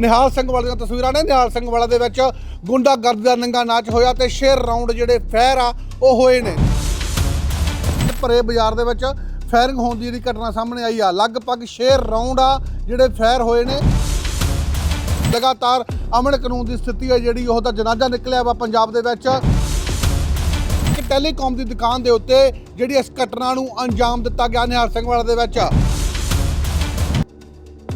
ਨਿਹਾਲ ਸਿੰਘ ਵਾਲੇ ਦੀਆਂ ਤਸਵੀਰਾਂ ਨੇ। ਨਿਹਾਲ ਸਿੰਘ ਵਾਲਾ ਦੇ ਵਿੱਚ ਗੁੰਡਾਗਰਦੀ ਦਾ ਨੰਗਾ ਨਾਚ ਹੋਇਆ ਤੇ ਸ਼ੇਰ ਰਾਉਂਡ ਜਿਹੜੇ ਫੈਰ ਆ, ਉਹ ਹੋਏ ਨੇ। ਭਰੇ ਬਾਜ਼ਾਰ ਦੇ ਵਿੱਚ ਫਾਇਰਿੰਗ ਹੋਣ ਦੀ ਜਿਹੜੀ ਘਟਨਾ ਸਾਹਮਣੇ ਆਈ ਆ। ਲਗਭਗ ਸ਼ੇਰ ਰਾਉਂਡ ਆ ਜਿਹੜੇ ਫਾਇਰ ਹੋਏ ਨੇ। ਲਗਾਤਾਰ ਅਮਨ ਕਾਨੂੰਨ ਦੀ ਸਥਿਤੀ ਹੈ ਜਿਹੜੀ, ਉਹ ਤਾਂ ਜਨਾਜ਼ਾ ਨਿਕਲਿਆ ਵਾ ਪੰਜਾਬ ਦੇ ਵਿੱਚ। ਇੱਕ ਟੈਲੀਕਾਮ ਦੀ ਦੁਕਾਨ ਦੇ ਉੱਤੇ ਜਿਹੜੀ ਇਸ ਘਟਨਾ ਨੂੰ ਅੰਜਾਮ ਦਿੱਤਾ ਗਿਆ ਨਿਹਾਲ ਸਿੰਘ ਵਾਲਾ ਦੇ ਵਿੱਚ।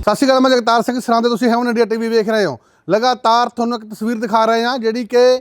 ਸਤਿ ਸ਼੍ਰੀ ਅਕਾਲ, ਮੈਂ ਜਗਤਾਰ ਸਿੰਘ ਸਰਾਂ ਤੇ, ਤੁਸੀਂ ਹੈਵਨ ਇੰਡੀਆ ਟੀਵੀ ਵੇਖ ਰਹੇ ਹੋ। ਲਗਾਤਾਰ ਤੁਹਾਨੂੰ ਇੱਕ ਤਸਵੀਰ ਦਿਖਾ ਰਹੇ ਹਾਂ, ਜਿਹੜੀ ਕਿ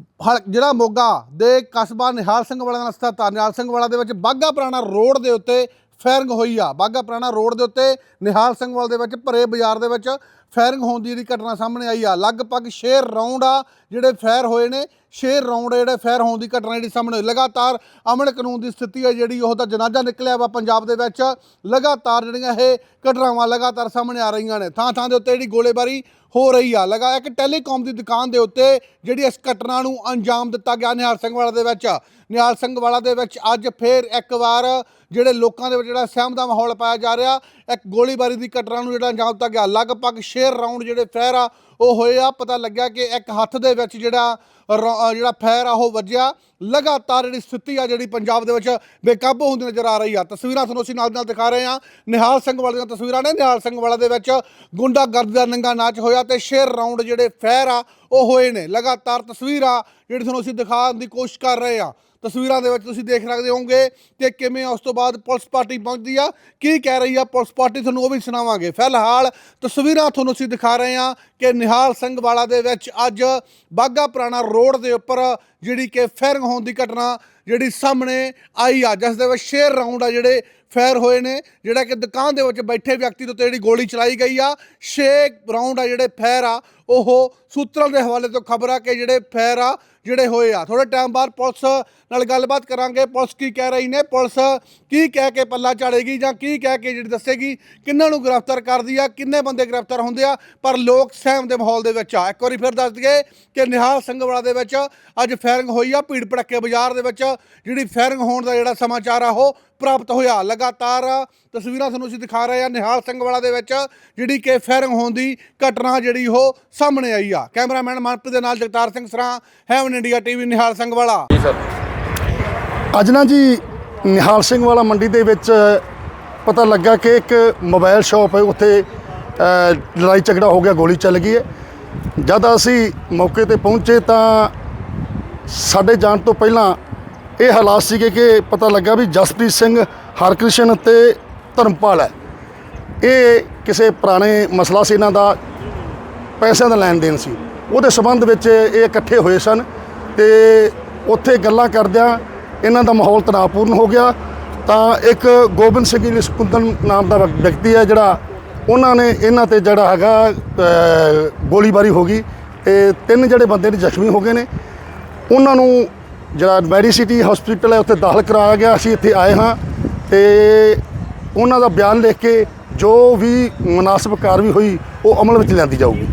ਹਲ- ਜਿਹੜਾ ਮੋਗਾ ਦੇ ਕਸਬਾ ਨਿਹਾਲ ਸਿੰਘ ਵਾਲਾ ਦਾ ਸਥਿਤ ਨਿਹਾਲ ਸਿੰਘ ਵਾਲਾ ਦੇ ਵਿੱਚ ਬਾਗਾ ਪੁਰਾਣਾ ਰੋਡ ਦੇ ਉੱਤੇ ਫਾਇਰਿੰਗ ਹੋਈ ਆ। ਬਾਗਾ ਪੁਰਾਣਾ ਰੋਡ ਦੇ ਉੱਤੇ ਨਿਹਾਲ ਸਿੰਘ ਵਾਲ ਦੇ ਵਿੱਚ ਭਰੇ ਬਾਜ਼ਾਰ ਦੇ ਵਿੱਚ ਫਾਇਰਿੰਗ ਹੋਣ ਦੀ ਜਿਹੜੀ ਘਟਨਾ ਸਾਹਮਣੇ ਆਈ ਆ। ਲਗਭਗ ਸ਼ੇਰ ਰਾਉਂਡ ਆ ਜਿਹੜੇ ਫਾਇਰ ਹੋਏ ਨੇ। ਸ਼ੇਰ ਰਾਉਂਡ ਜਿਹੜੇ ਫਾਇਰ ਹੋਣ ਦੀ ਘਟਨਾ ਜਿਹੜੀ ਸਾਹਮਣੇ ਹੋਈ ਲਗਾਤਾਰ ਅਮਨ ਕਾਨੂੰਨ ਦੀ ਸਥਿਤੀ ਹੈ ਜਿਹੜੀ ਉਹ ਤਾਂ ਜਨਾਜ਼ਾ ਨਿਕਲਿਆ ਵਾ ਪੰਜਾਬ ਦੇ ਵਿੱਚ। ਲਗਾਤਾਰ ਜਿਹੜੀਆਂ ਇਹ ਘਟਨਾਵਾਂ ਲਗਾਤਾਰ ਸਾਹਮਣੇ ਆ ਰਹੀਆਂ ਨੇ। ਥਾਂ ਥਾਂ ਦੇ ਉੱਤੇ ਜਿਹੜੀ ਗੋਲੀਬਾਰੀ ਹੋ ਰਹੀ ਆ। ਲਗਾ ਇੱਕ ਟੈਲੀਕਾਮ ਦੀ ਦੁਕਾਨ ਦੇ ਉੱਤੇ ਜਿਹੜੀ ਇਸ ਘਟਨਾ ਨੂੰ ਅੰਜਾਮ ਦਿੱਤਾ ਗਿਆ ਨਿਹਾਲ ਸਿੰਘ ਵਾਲਾ ਦੇ ਵਿੱਚ। ਨਿਹਾਲ ਸਿੰਘ ਵਾਲਾ ਦੇ ਵਿੱਚ ਅੱਜ ਫੇਰ ਇੱਕ ਵਾਰ ਜਿਹੜੇ ਲੋਕਾਂ ਦੇ ਵਿੱਚ ਜਿਹੜਾ ਸਹਿਮ ਦਾ ਮਾਹੌਲ ਪਾਇਆ ਜਾ ਰਿਹਾ। ਇੱਕ ਗੋਲੀਬਾਰੀ ਦੀ ਘਟਨਾ ਨੂੰ ਜਿਹੜਾ ਅੰਜਾਮ ਦਿੱਤਾ ਗਿਆ। ਲਗਭਗ ਸ਼ੇਰ ਰਾਉਂਡ ਜਿਹੜੇ ਫੈਰ ਆ ਉਹ ਹੋਏ ਆ, ਪਤਾ ਲੱਗਿਆ ਕਿ ਇੱਕ ਹੱਥ ਦੇ ਵਿੱਚ ਜਿਹੜਾ ਰੌ- ਜਿਹੜਾ ਫੈਰ ਆ, ਉਹ ਵੱਜਿਆ। ਲਗਾਤਾਰ ਜਿਹੜੀ ਸਥਿਤੀ ਆ, ਜਿਹੜੀ ਪੰਜਾਬ ਦੇ ਵਿੱਚ ਬੇਕਾਬੂ ਹੁੰਦੀ ਨਜ਼ਰ ਆ ਰਹੀ ਆ। ਤਸਵੀਰਾਂ ਤੁਹਾਨੂੰ ਅਸੀਂ ਨਾਲ ਨਾਲ ਦਿਖਾ ਰਹੇ ਹਾਂ। ਨਿਹਾਲ ਸਿੰਘ ਵਾਲੇ ਦੀਆਂ ਤਸਵੀਰਾਂ ਨੇ। ਨਿਹਾਲ ਸਿੰਘ ਵਾਲਾ ਦੇ ਵਿੱਚ ਗੁੰਡਾਗਰਦੀ ਦਾ ਨੰਗਾ ਨਾਚ ਹੋਇਆ ਤੇ ਸ਼ੇਰ ਰਾਉਂਡ ਜਿਹੜੇ ਫੈਰ ਆ, ਉਹ ਹੋਏ ਨੇ। ਲਗਾਤਾਰ ਤਸਵੀਰਾਂ ਜਿਹੜੀ ਤੁਹਾਨੂੰ ਅਸੀਂ ਦਿਖਾਉਣ ਦੀ ਕੋਸ਼ਿਸ਼ ਕਰ ਰਹੇ ਹਾਂ। ਤਸਵੀਰਾਂ ਦੇ ਵਿੱਚ ਤੁਸੀਂ ਦੇਖ ਸਕਦੇ ਹੋਵੋਗੇ ਕਿ ਕਿਵੇਂ ਉਸ ਤੋਂ ਬਾਅਦ ਪੁਲਿਸ ਪਾਰਟੀ ਪਹੁੰਚਦੀ ਆ। ਕੀ ਕਹਿ ਰਹੀ ਆ ਪੁਲਿਸ ਪਾਰਟੀ, ਤੁਹਾਨੂੰ ਉਹ ਵੀ ਸੁਣਾਵਾਂਗੇ। ਫਿਲਹਾਲ ਤਸਵੀਰਾਂ ਤੁਹਾਨੂੰ ਅਸੀਂ ਦਿਖਾ ਰਹੇ ਹਾਂ ਕਿ ਨਿਹਾਲ ਸਿੰਘ ਵਾਲਾ ਦੇ ਵਿੱਚ ਅੱਜ ਬਾਗਾ ਪੁਰਾਣਾ ਰੋਡ ਦੇ ਉੱਪਰ ਜਿਹੜੀ ਕਿ ਫਾਇਰਿੰਗ ਹੋਣ ਦੀ ਘਟਨਾ ਜਿਹੜੀ ਸਾਹਮਣੇ ਆਈ ਆ ਜਿਸ ਦੇ ਵਿੱਚ ਸ਼ੇਰ ਰਾਉਂਡ ਆ ਜਿਹੜੇ ਫਾਇਰ ਹੋਏ ਨੇ, ਜਿਹੜਾ ਕਿ ਦੁਕਾਨ ਦੇ ਵਿੱਚ ਬੈਠੇ ਵਿਅਕਤੀ ਦੇ ਉੱਤੇ ਜਿਹੜੀ ਗੋਲੀ ਚਲਾਈ ਗਈ ਆ। ਛੇ ਰਾਉਂਡ ਆ ਜਿਹੜੇ ਫਾਇਰ ਆ, ਉਹ ਸੂਤਰਾਂ ਦੇ ਹਵਾਲੇ ਤੋਂ ਖਬਰ ਆ ਕਿ ਜਿਹੜੇ ਫਾਇਰ ਆ ਜਿਹੜੇ ਹੋਏ ਆ। ਥੋੜੇ ਟਾਈਮ ਬਾਅਦ ਪੁਲਿਸ ਨਾਲ ਗੱਲਬਾਤ ਕਰਾਂਗੇ। ਪੁਲਿਸ ਕੀ ਕਹਿ ਰਹੀ ਨੇ? ਪੁਲਿਸ ਕੀ ਕਹਿ ਕੇ ਪੱਲਾ ਝਾੜੇਗੀ ਜਾਂ ਕੀ ਕਹਿ ਕੇ ਜਿਹੜੀ ਦੱਸੇਗੀ? ਕਿੰਨਾਂ ਨੂੰ ਗ੍ਰਿਫਤਾਰ ਕਰਦੀ ਆ? ਕਿੰਨੇ ਬੰਦੇ ਗ੍ਰਿਫਤਾਰ ਹੁੰਦੇ ਆ? ਪਰ ਲੋਕ ਸਹਿਮ ਦੇ ਮਾਹੌਲ ਦੇ ਵਿੱਚ ਆ। ਇੱਕ ਵਾਰੀ ਫਿਰ ਦੱਸ ਦਈਏ ਕਿ ਨਿਹਾਲ ਸਿੰਘ ਦੇ ਵਿੱਚ ਅੱਜ ਫਾਇਰਿੰਗ ਹੋਈ ਆ ਭੀੜ ਭੜੱਕੇ ਬਾਜ਼ਾਰ ਦੇ ਵਿੱਚ। ਜਿਹੜੀ ਫਾਇਰਿੰਗ ਹੋਣ ਦਾ ਜਿਹੜਾ ਸਮਾਚਾਰ ਆ ਉਹ ਪ੍ਰਾਪਤ ਹੋਇਆ। ਲਗਾਤਾਰ ਤਸਵੀਰਾਂ ਤੁਹਾਨੂੰ ਅਸੀਂ ਦਿਖਾ ਰਹੇ ਆ ਨਿਹਾਲ ਸਿੰਘ ਵਾਲਾ ਦੇ ਵਿੱਚ ਜਿਹੜੀ ਕਿ ਫਾਇਰਿੰਗ ਹੋਣ ਦੀ ਘਟਨਾ ਜਿਹੜੀ ਉਹ ਸਾਹਮਣੇ ਆਈ ਆ। ਕੈਮਰਾਮੈਨ ਮਨਪ੍ਰੀਤ ਦੇ ਨਾਲ Jagtar Singh Sran heaven India TV Nihal Singh Wala. ਜੀ ਸਰ। ਅੱਜ ਨਾ ਜੀ ਨਿਹਾਲ ਸਿੰਘ ਵਾਲਾ ਮੰਡੀ ਦੇ ਵਿੱਚ ਪਤਾ ਲੱਗਾ ਕਿ ਇੱਕ ਮੋਬਾਈਲ ਸ਼ਾਪ ਹੈ ਉੱਥੇ ਲੜਾਈ ਝਗੜਾ ਹੋ ਗਿਆ ਗੋਲੀ ਚੱਲ ਗਈ ਹੈ। ਜਦ ਅਸੀਂ ਮੌਕੇ ਤੇ ਪਹੁੰਚੇ ਤਾਂ ਸਾਡੇ ਜਾਣ ਤੋਂ ਪਹਿਲਾਂ ਇਹ ਹਾਲਾਤ ਸੀਗੇ ਕਿ ਪਤਾ ਲੱਗਾ ਵੀ ਜਸਪ੍ਰੀਤ ਸਿੰਘ ਹਰਕ੍ਰਿਸ਼ਨ ਤੇ ਧਰਮਪਾਲ ਹੈ। ਇਹ ਕਿਸੇ ਪੁਰਾਣੇ ਮਸਲਾ ਸੀ, ਇਹਨਾਂ ਦਾ ਪੈਸਿਆਂ ਦਾ ਲੈਣ ਦੇਣ ਸੀ। ਉਹਦੇ ਸਬੰਧ ਵਿੱਚ ਇਹ ਇਕੱਠੇ ਹੋਏ ਸਨ ਤੇ ਉੱਥੇ ਗੱਲਾਂ ਕਰਦਿਆਂ ਇਹਨਾਂ ਦਾ ਮਾਹੌਲ ਤਣਾਅਪੂਰਨ ਹੋ ਗਿਆ। ਤਾਂ ਇੱਕ ਗੋਬਿੰਦ ਸਿੰਘ ਜੀ ਸਕੁੰਦਨ ਨਾਮ ਦਾ ਵਿਅਕਤੀ ਹੈ ਜਿਹੜਾ ਉਹਨਾਂ ਨੇ ਇਹਨਾਂ ਤੇ ਜਿਹੜਾ ਹੈਗਾ ਗੋਲੀਬਾਰੀ ਹੋ ਗਈ ਤੇ ਤਿੰਨ ਜਿਹੜੇ ਬੰਦੇ ਨੇ ਜ਼ਖਮੀ ਹੋ ਗਏ ਨੇ। ਉਹਨਾਂ ਨੂੰ ਜਿਹੜਾ ਮੈਡੀਸਿਟੀ ਹਸਪੀਟਲ ਹੈ, ਉੱਥੇ ਦਾਖਲ ਕਰਾਇਆ ਗਿਆ। ਅਸੀਂ ਇੱਥੇ ਆਏ ਹਾਂ ਤੇ ਉਹਨਾਂ ਦਾ ਬਿਆਨ ਲਿਖ ਕੇ ਜੋ ਵੀ ਮੁਨਾਸਬ ਕਾਰਵਾਈ ਹੋਈ, ਉਹ ਅਮਲ ਵਿੱਚ ਲਿਆਂਦੀ ਜਾਊਗੀ।